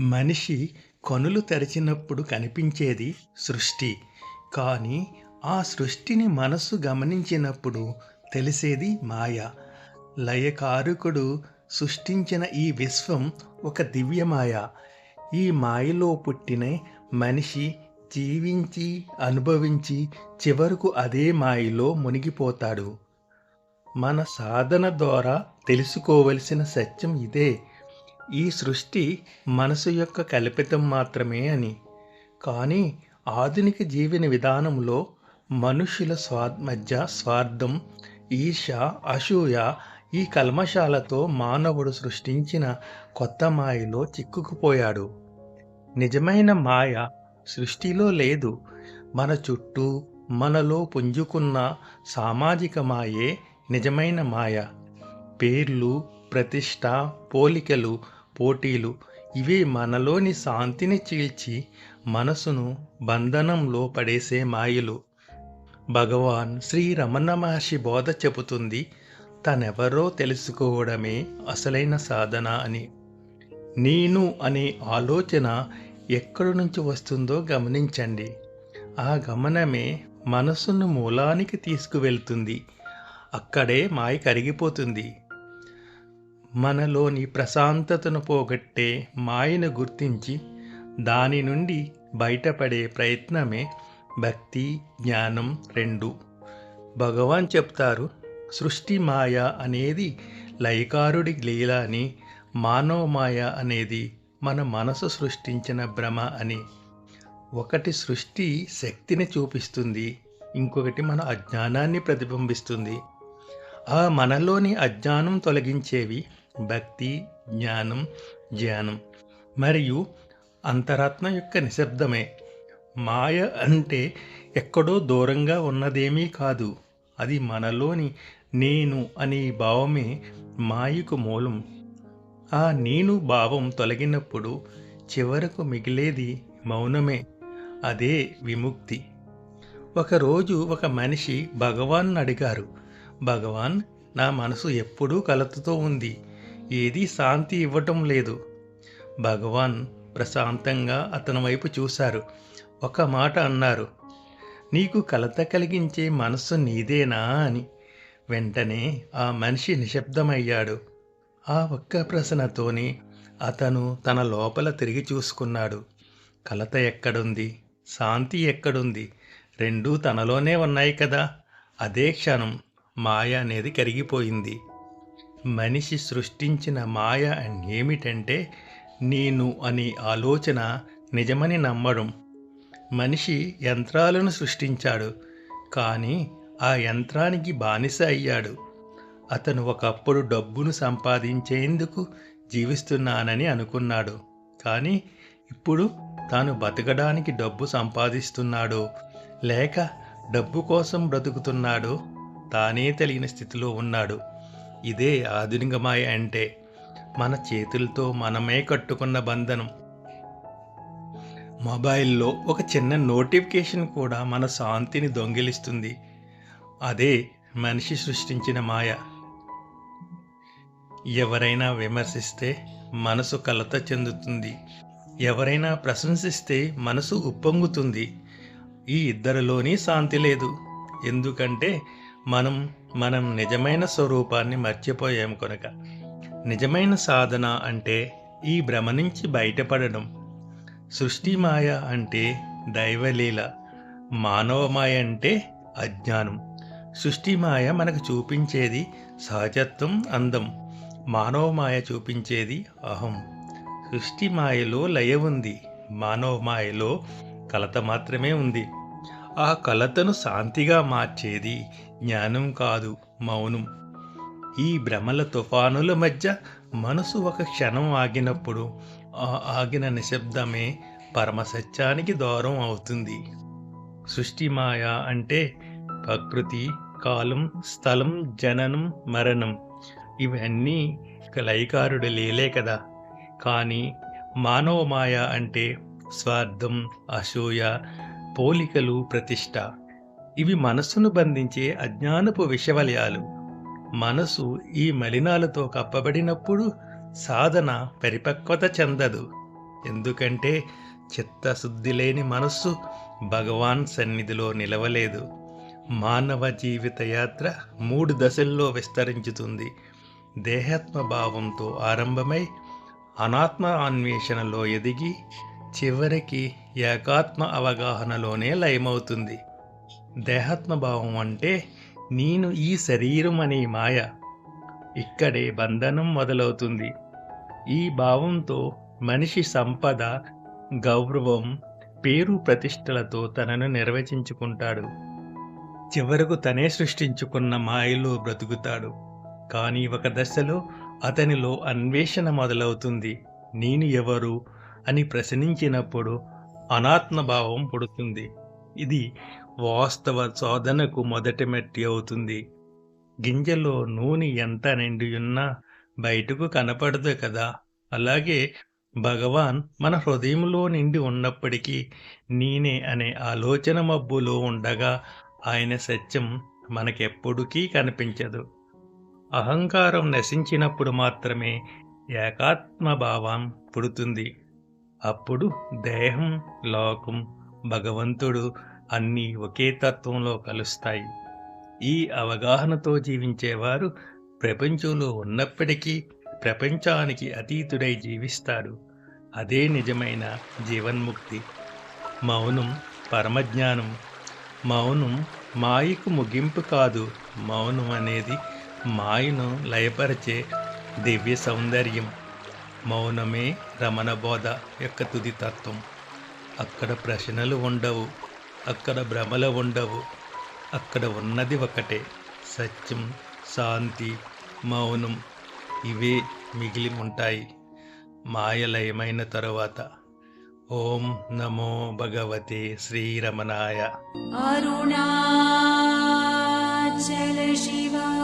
మనిషి కనులు తెరిచినప్పుడు కనిపించేది సృష్టి. కానీ ఆ సృష్టిని మనస్సు గమనించినప్పుడు తెలిసేది మాయ. లయకారకుడు సృష్టించిన ఈ విశ్వం ఒక దివ్యమాయ ఈ మాయలో పుట్టిన మనిషి జీవించి అనుభవించి చివరకు అదే మాయలో మునిగిపోతాడు. మన సాధన ద్వారా తెలుసుకోవలసిన సత్యం ఇదే. ఈ సృష్టి మనసు యొక్క కల్పితం మాత్రమే అని. కానీ ఆధునిక జీవన విధానంలో మనుషుల స్వా మధ్య స్వార్థం ఈర్ష అసూయ ఈ కల్మషాలతో మానవుడు సృష్టించిన కొత్త మాయలో చిక్కుకుపోయాడు. నిజమైన మాయ సృష్టిలో లేదు. మన చుట్టూ మనలో పుంజుకున్న సామాజిక మాయే నిజమైన మాయ. పేర్లు ప్రతిష్ట పోలికలు పోటీలు. ఇవే మనలోని శాంతిని చీల్చి మనసును బంధనంలో పడేసే మాయలు. భగవాన్ శ్రీ రమణ మహర్షి బోధ చెబుతుంది తనెవరో తెలుసుకోవడమే అసలైన సాధన అని. నేను అనే ఆలోచన ఎక్కడి నుంచి వస్తుందో గమనించండి. ఆ గమనమే మనసును మూలానికి తీసుకువెళ్తుంది. అక్కడే మాయ కరిగిపోతుంది. మనలోని ప్రశాంతతను పోగొట్టే మాయను గుర్తించి దాని నుండి బయటపడే ప్రయత్నమే భక్తి జ్ఞానం రెండు. భగవాన్ చెప్తారు సృష్టి మాయ అనేది లయకారుడి లీల అని మానవ మాయ అనేది మన మనసు సృష్టించిన భ్రమ అని. ఒకటి సృష్టి శక్తిని చూపిస్తుంది ఇంకొకటి మన అజ్ఞానాన్ని ప్రతిబింబిస్తుంది. ఆ మనలోని అజ్ఞానం తొలగించేవి భక్తి జ్ఞానం ధ్యానం మరియు అంతరాత్మ యొక్క నిశ్శబ్దమే. మాయ అంటే ఎక్కడో దూరంగా ఉన్నదేమీ కాదు. అది మనలోని నేను అనే భావమే మాయకు మూలం. ఆ నేను భావం తొలగినప్పుడు చివరకు మిగిలేది మౌనమే అదే విముక్తి. ఒకరోజు ఒక మనిషి భగవాన్ అడిగారు భగవాన్ నా మనసు ఎప్పుడూ కలతతో ఉంది. ఏదీ శాంతి ఇవ్వటం లేదు. భగవాన్ ప్రశాంతంగా అతని వైపు చూశారు. ఒక మాట అన్నారు నీకు కలత కలిగించే మనస్సు నీదేనా? అని. వెంటనే ఆ మనిషి నిశ్శబ్దమయ్యాడు. ఆ ఒక్క ప్రశ్నతోనే అతను తన లోపల తిరిగి చూసుకున్నాడు. కలత ఎక్కడుంది? శాంతి ఎక్కడుంది? రెండూ తనలోనే ఉన్నాయి కదా. అదే క్షణం మాయ అనేది కరిగిపోయింది. మనిషి సృష్టించిన మాయ ఏమిటంటే నేను అనే ఆలోచన నిజమని నమ్మడం. మనిషి యంత్రాలను సృష్టించాడు కానీ ఆ యంత్రానికి బానిస అయ్యాడు. అతను ఒకప్పుడు డబ్బును సంపాదించేందుకు జీవిస్తున్నానని అనుకున్నాడు కానీ ఇప్పుడు తాను బతకడానికి డబ్బు సంపాదిస్తున్నాడో లేక డబ్బు కోసం బ్రతుకుతున్నాడో తానే తెలియని స్థితిలో ఉన్నాడు. ఇదే ఆధునిక మాయ అంటే మన చేతులతో మనమే కట్టుకున్న బంధనం. మొబైల్లో ఒక చిన్న నోటిఫికేషన్ కూడా మన శాంతిని దొంగిలిస్తుంది. అదే మనిషి సృష్టించిన మాయ. ఎవరైనా విమర్శిస్తే మనసు కలత చెందుతుంది. ఎవరైనా ప్రశంసిస్తే మనసు ఉప్పొంగుతుంది. ఈ ఇద్దరిలోని శాంతి లేదు. ఎందుకంటే మనం మనం నిజమైన స్వరూపాన్ని మర్చిపోయాం కనుక. నిజమైన సాధన అంటే ఈ భ్రమ నుంచి బయటపడడం. సృష్టి మాయ అంటే దైవలీల. మానవ మాయ అంటే అజ్ఞానం. సృష్టి మాయ మనకు చూపించేది సహజత్వం అందం. మానవ మాయ చూపించేది అహం. సృష్టి మాయలో లయ ఉంది. మానవ మాయలో కలత మాత్రమే ఉంది. ఆ కలతను శాంతిగా మార్చేది జ్ఞానం కాదు మౌనం. ఈ భ్రమల తుఫానుల మధ్య మనసు ఒక క్షణం ఆగినప్పుడు ఆ ఆగిన నిశ్శబ్దమే పరమసత్యానికి దూరం అవుతుంది. సృష్టి మాయ అంటే ప్రకృతి కాలం స్థలం జననం మరణం. ఇవన్నీ లయకారుడు లేలే కదా. కానీ మానవ మాయ అంటే స్వార్థం అసూయ పోలికలు ప్రతిష్ట. ఇవి మనస్సును బంధించే అజ్ఞానపు విషవలయాలు. మనసు ఈ మలినాలతో కప్పబడినప్పుడు సాధన పరిపక్వత చెందదు. ఎందుకంటే చిత్తశుద్ధి లేని మనస్సు భగవాన్ సన్నిధిలో నిలవలేదు. మానవ జీవిత యాత్ర మూడు దశల్లో విస్తరించుతుంది. దేహాత్మ భావంతో ఆరంభమై అనాత్మ అన్వేషణలో ఎదిగి చివరికి ఏకాత్మ అవగాహనలోనే లయమవుతుంది. దేహాత్మభావం అంటే నేను ఈ శరీరం అనే మాయ. ఇక్కడే బంధనం మొదలవుతుంది. ఈ భావంతో మనిషి సంపద గౌరవం పేరు ప్రతిష్టలతో తనను నిర్వచించుకుంటాడు. చివరకు తనే సృష్టించుకున్న మాయలో బ్రతుకుతాడు. కానీ ఒక దశలో అతనిలో అన్వేషణ మొదలవుతుంది. నేను ఎవరు అని ప్రశ్నించినప్పుడు అనాత్మభావం పుడుతుంది. ఇది వాస్తవ శోధనకు మొదటి మెట్టి అవుతుంది. గింజలో నూనె ఎంత నిండియున్నా బయటకు కనపడదు కదా. అలాగే భగవాన్ మన హృదయంలో నిండి ఉన్నప్పటికీ నేనే అనే ఆలోచన మబ్బులో ఉండగా ఆయన సత్యం మనకెప్పుడుకీ కనిపించదు. అహంకారం నశించినప్పుడు మాత్రమే ఏకాత్మ భావం పుడుతుంది. అప్పుడు దేహం లోకం భగవంతుడు అన్నీ ఒకే తత్వంలో కలుస్తాయి. ఈ అవగాహనతో జీవించేవారు ప్రపంచంలో ఉన్నప్పటికీ ప్రపంచానికి అతీతుడై జీవిస్తారు. అదే నిజమైన జీవన్ముక్తి. మౌనం పరమజ్ఞానం. మౌనం మాయకు ముగింపు కాదు. మౌనం అనేది మాయను లయపరిచే దివ్య సౌందర్యం. మౌనమే రమణ బోధ యొక్క తుది తత్వం. అక్కడ ప్రశ్నలు ఉండవు. అక్కడ భ్రమలు ఉండవు. అక్కడ ఉన్నది ఒకటే. సత్యం శాంతి మౌనం ఇవే మిగిలి ఉంటాయి. మాయలయమైన తరువాత. ఓం నమో భగవతే శ్రీరమణాయ. అరుణాచల శివా